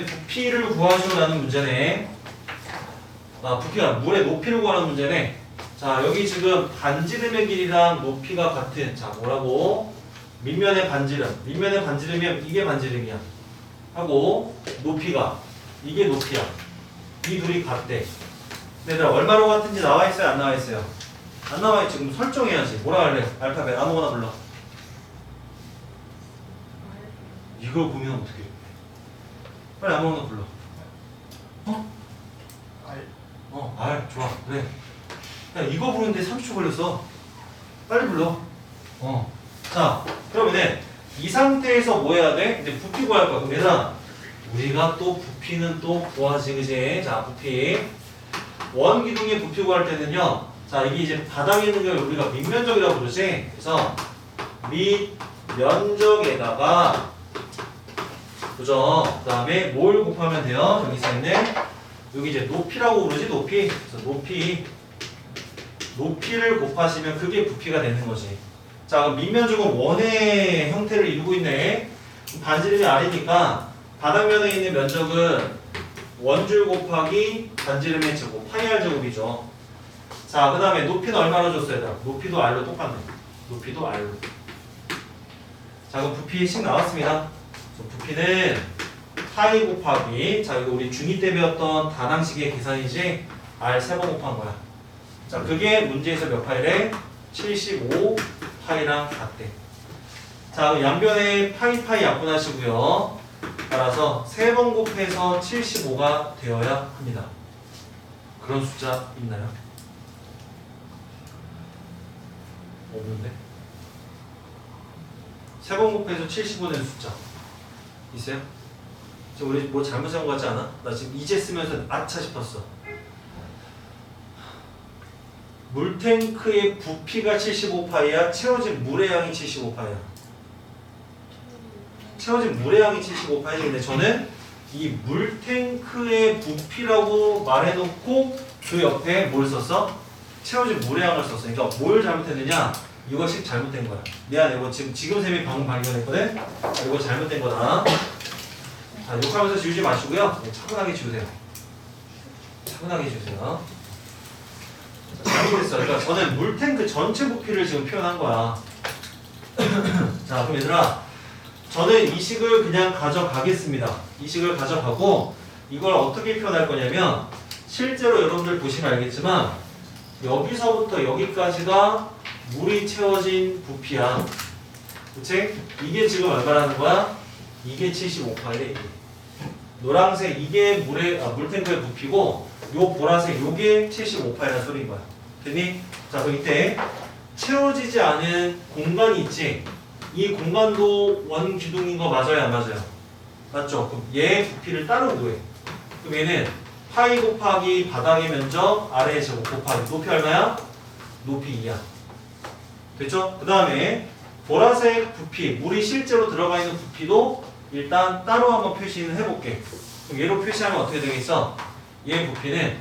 부피를 구하시오라는 문제네. 아, 부피가 물의 높이를 구하는 문제네. 자, 여기 지금 반지름의 길이랑 높이가 같은, 자, 뭐라고? 밑면의 반지름. 밑면의 반지름이면 이게 반지름이야. 하고, 높이가. 이게 높이야. 이 둘이 같대. 얘들아, 얼마로 같은지 나와 있어요? 안 나와 있어요? 안 나와 있지. 그럼 설정해야지. 뭐라 할래? 알파벳. 아무거나 불러. 이걸 보면 어떻게? 빨리 아무거나 불러. 어? 알. 어, 알 좋아. 그래. 야, 이거 부르는데 30초 걸렸어. 빨리 불러. 어. 자, 그러면은 이 상태에서 뭐 해야 돼? 이제 부피 구할 거야. 그럼 얘들아, 우리가 또 부피는 또 구하지, 그지? 자, 부피. 원 기둥의 부피 구할 때는요. 자, 이게 이제 바닥에 있는 걸 우리가 밑면적이라고 부르지. 그래서 밑면적에다가 그죠? 그 다음에 뭘 곱하면 돼요? 여기 써있는 여기 이제 높이라고 부르지 높이 그래서 높이 높이를 곱하시면 그게 부피가 되는 거지 자 그럼 밑면적은 원의 형태를 이루고 있네 반지름이 아래니까 바닥면에 있는 면적은 원줄 곱하기 반지름의 제곱 파이 r 제곱이죠 자 그 다음에 높이는 얼마로 줬어요? 얘들아? 높이도 r로 똑같네 높이도 r로 자 그럼 부피 식 나왔습니다 부피는 파이 곱하기 자 이거 우리 중2 때 배웠던 다항식의 계산이지 r 세 번 곱한 거야. 자 그게 문제에서 몇 파이래? 75 파이랑 같대. 자 양변에 파이 파이 약분하시고요. 따라서 세 번 곱해서 75가 되어야 합니다. 그런 숫자 있나요? 없는데? 세 번 곱해서 75는 숫자 있어요? 지금 우리 뭐 잘못 세운 거 같지 않아? 나 지금 이제 쓰면서 아차 싶었어. 물탱크의 부피가 75파이야, 채워진 물의 양이 75파이야. 채워진 물의 양이 75파이지. 근데 저는 이 물탱크의 부피라고 말해놓고 그 옆에 뭘 썼어? 채워진 물의 양을 썼어. 그러니까 뭘 잘못했느냐? 이것이 잘못된 거야. 미안해. 이거 지금 지금 쌤이 방금 발견했거든. 이거 잘못된 거다. 자, 욕하면서 지우지 마시고요. 네, 차분하게 지우세요. 차분하게 지우세요. 자, 잘못했어요. 그러니까 저는 물탱크 전체 부피를 지금 표현한 거야. 자, 그럼 얘들아, 저는 이 식을 그냥 가져가겠습니다. 이 식을 가져가고 이걸 어떻게 표현할 거냐면 실제로 여러분들 보시면 알겠지만 여기서부터 여기까지가 물이 채워진 부피야. 그치? 이게 지금 얼마라는 거야? 이게 75파이래. 노란색 이게 물의 아, 물탱크의 부피고 요 보라색 요게 75파이라는 소리인 거야. 됐니? 자, 그럼 이때 채워지지 않은 공간이 있지. 이 공간도 원 기둥인 거 맞아요, 안 맞아요? 맞죠? 그럼 얘 부피를 따로 구해. 그럼 얘는 파이 곱하기 바닥의 면적 아래의 제곱 곱하기 높이 얼마야? 높이 2야. 됐죠? 그 다음에 보라색 부피, 물이 실제로 들어가 있는 부피도 일단 따로 한번 표시는 해볼게. 그럼 얘로 표시하면 어떻게 되겠어? 얘 부피는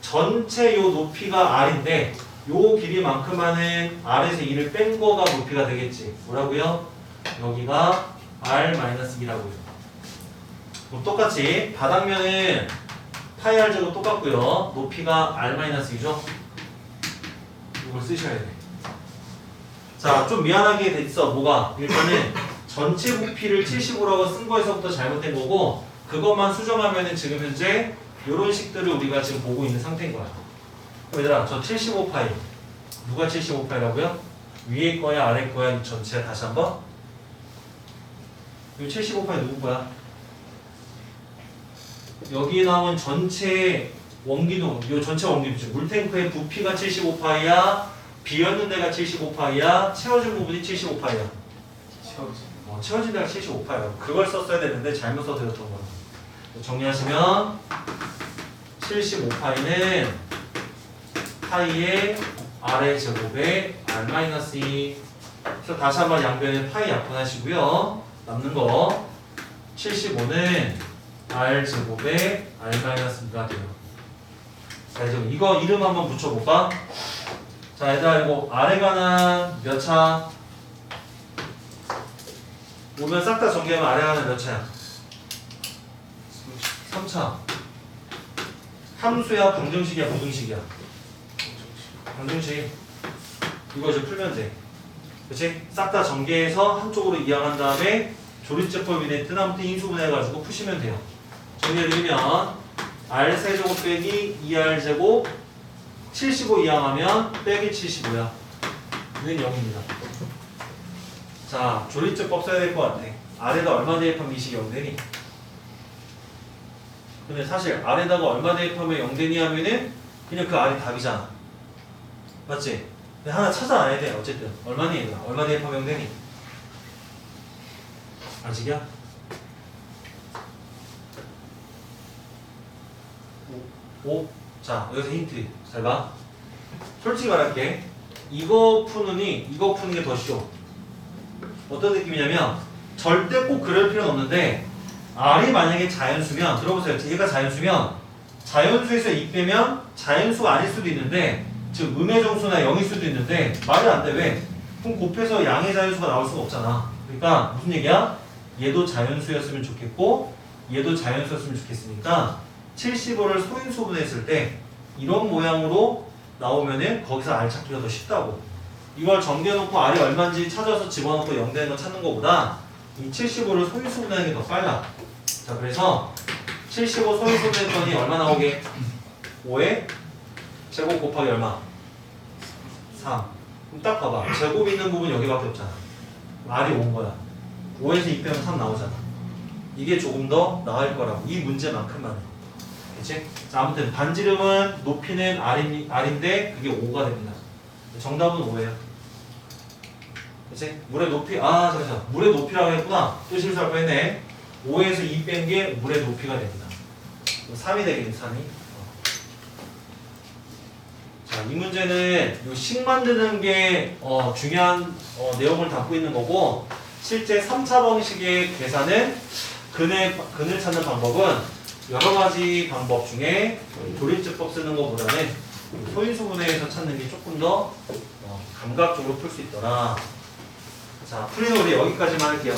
전체 요 높이가 r인데 요 길이만큼만은 r에서 2를 뺀 거가 높이가 되겠지. 뭐라고요? 여기가 r-2라고요. 그럼 똑같이 바닥면은 파이 r 제곱 똑같고요. 높이가 r-2죠. 이걸 쓰셔야 돼. 자, 좀 미안하게 됐어. 뭐가? 일단은 전체 부피를 75라고 쓴 거에서부터 잘못된 거고 그것만 수정하면은 지금 현재 이런 식들을 우리가 지금 보고 있는 상태인 거야. 얘들아, 저 75파이 누가 75파이라고요? 위에 거야, 아래 거야, 이 전체 다시 한번. 이 75파이 누구 거야? 여기 나온 전체 원기둥, 이 전체 원기둥, 물탱크의 부피가 75파이야. 비었는 데가 75파이야. 채워진 부분이 75파이야. 채워지. 어, 채워진 데가 75파이야. 그걸 썼어야 되는데 잘못 써드렸던 거야. 정리하시면 75파이는 파이의 아래 제곱에 r-2 그래서 다시 한번 양변에 파이 약분하시고요. 남는 거 75는 r 제곱에 r-2가 돼요. 자 이제 이거 이름 한번 붙여볼까? 자 얘들아 이거 아래 가는 몇 차? 오면 싹다 정리하면 아래 가는 몇 차야? 3차. 함수야 방정식이야 부등식이야? 방정식. 이거 이제 풀면 돼. 그치? 싹 다 전개해서 한쪽으로 이항한 다음에 조립제법 이내 뜨나무트 인수분해해가지고 푸시면 돼요. 정리해드리면 R 세제곱 빼기 2R 제곱 75 이항하면 빼기 75야. 이건 0입니다 자 조립제법 써야 될 것 같아 R에다 얼마 대입하면 이식이 0되니? 근데 사실 R에다가 얼마 대입하면 0되니 하면은 그냥 그 R이 답이잖아 맞지? 근데 하나 찾아놔야 돼 어쨌든 얼마니 얘들아 얼마 대입하면 0되니? 아직이야? 오? 자 여기서 힌트 잘 봐. 솔직히 말할게 이거 푸느니 이거 푸는 게 더 쉬워 어떤 느낌이냐면 절대 꼭 그럴 필요는 없는데 R이 만약에 자연수면 들어보세요 얘가 자연수면 자연수에서 2 빼면 자연수가 아닐 수도 있는데 즉 음의 정수나 0일 수도 있는데 말이 안 돼 왜? 그럼 곱해서 양의 자연수가 나올 수가 없잖아 그러니까 무슨 얘기야? 얘도 자연수였으면 좋겠고 얘도 자연수였으면 좋겠으니까 75를 소인수분했을 때 이런 모양으로 나오면은 거기서 R 찾기가 더 쉽다고 이걸 정리해놓고 R이 얼마인지 찾아서 집어넣고 0 되는 거 찾는 것보다 이 75를 소인수분하는 게 더 빨라 자 그래서 75 소인수분했더니 얼마 나오게? 5에 제곱 곱하기 얼마? 3 그럼 딱 봐봐 제곱 있는 부분 여기밖에 없잖아 R이 5인 거야 5에서 2 빼면 3 나오잖아 이게 조금 더 나을 거라고 이 문제만큼만은 그치? 자, 아무튼 반지름은 높이는 R인, R인데 그게 5가 됩니다. 정답은 5예요. 그치? 물의 높이, 아, 잠깐만. 물의 높이라고 했구나. 또 실수할 뻔 했네. 5에서 2 뺀 게 물의 높이가 됩니다. 3이 되겠네, 3이. 자, 이 문제는 요식 만드는 게 어, 중요한 어, 내용을 담고 있는 거고 실제 3차 방식의 계산은 근을, 근을 찾는 방법은 여러 가지 방법 중에 조립제법 쓰는 것보다는 소인수 분해에서 찾는 게 조금 더 어, 감각적으로 풀 수 있더라. 자, 우리 여기까지만 할게요.